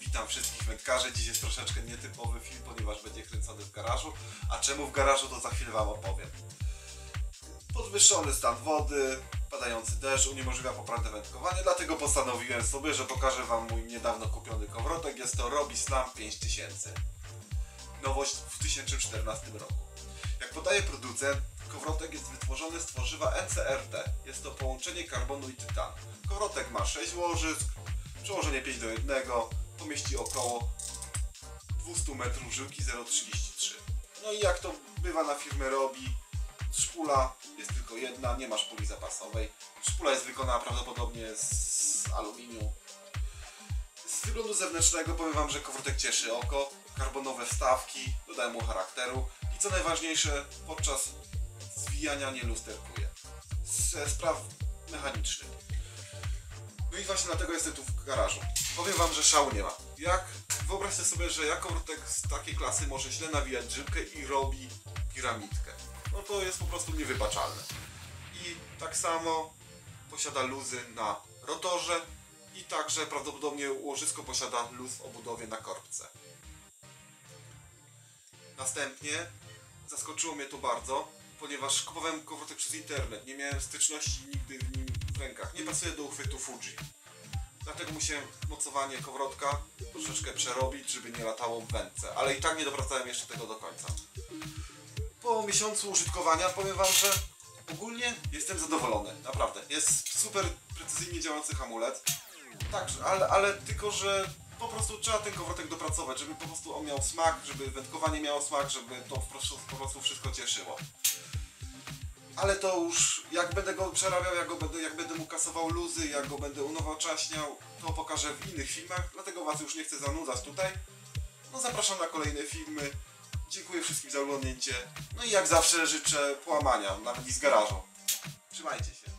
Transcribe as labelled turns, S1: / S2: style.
S1: Witam wszystkich wędkarzy. Dziś jest troszeczkę nietypowy film, ponieważ będzie kręcony w garażu. A czemu w garażu, to za chwilę Wam opowiem. Podwyższony stan wody, padający deszcz uniemożliwia poprawne wędkowanie, dlatego postanowiłem sobie, że pokażę Wam mój niedawno kupiony kowrotek. Jest to Robi Slam 5000. Nowość w 2014 roku. Podaje producent, kowrotek jest wytworzony z tworzywa NCRT. Jest to połączenie karbonu i tytanu. Kowrotek ma 6 łożysk, przełożenie 5 do 1, pomieści około 200 metrów żyłki 0,33. No i jak to bywa na firmie robi, szpula jest tylko jedna, nie ma szpuli zapasowej. Szpula jest wykonana prawdopodobnie z aluminium. Z wyglądu zewnętrznego powiem Wam, że kowrotek cieszy oko, karbonowe wstawki dodają mu charakteru co najważniejsze, podczas zwijania nie lusterkuje. Ze spraw mechanicznych. No i właśnie dlatego jestem tu w garażu. Powiem wam, że szału nie ma. Jak wyobraźcie sobie, że jak kowrotek z takiej klasy może źle nawijać żyłkę i robi piramidkę. No to jest po prostu niewybaczalne. I tak samo posiada luzy na rotorze i także prawdopodobnie łożysko posiada luz w obudowie na korbce. Następnie zaskoczyło mnie to bardzo, ponieważ kupowałem kowrotek przez internet. Nie miałem styczności nigdy w nim w rękach. Nie pasuje do uchwytu Fuji. Dlatego musiałem mocowanie kowrotka troszeczkę przerobić, żeby nie latało w wędce. Ale i tak nie dopracowałem jeszcze tego do końca. Po miesiącu użytkowania powiem wam, że ogólnie jestem zadowolony. Naprawdę. Jest super precyzyjnie działający hamulec. Także, ale, ale tylko, że po prostu trzeba ten kowrotek dopracować, żeby po prostu on miał smak, żeby wędkowanie miało smak, żeby to po prostu, po prostu wszystko cieszyło. Ale to już jak będę go przerabiał, jak, go będę, jak będę mu kasował luzy, jak go będę unowocześniał, to pokażę w innych filmach, dlatego Was już nie chcę zanudzać tutaj. No zapraszam na kolejne filmy. Dziękuję wszystkim za oglądnięcie. No i jak zawsze życzę połamania, nawet i z garażu. Trzymajcie się.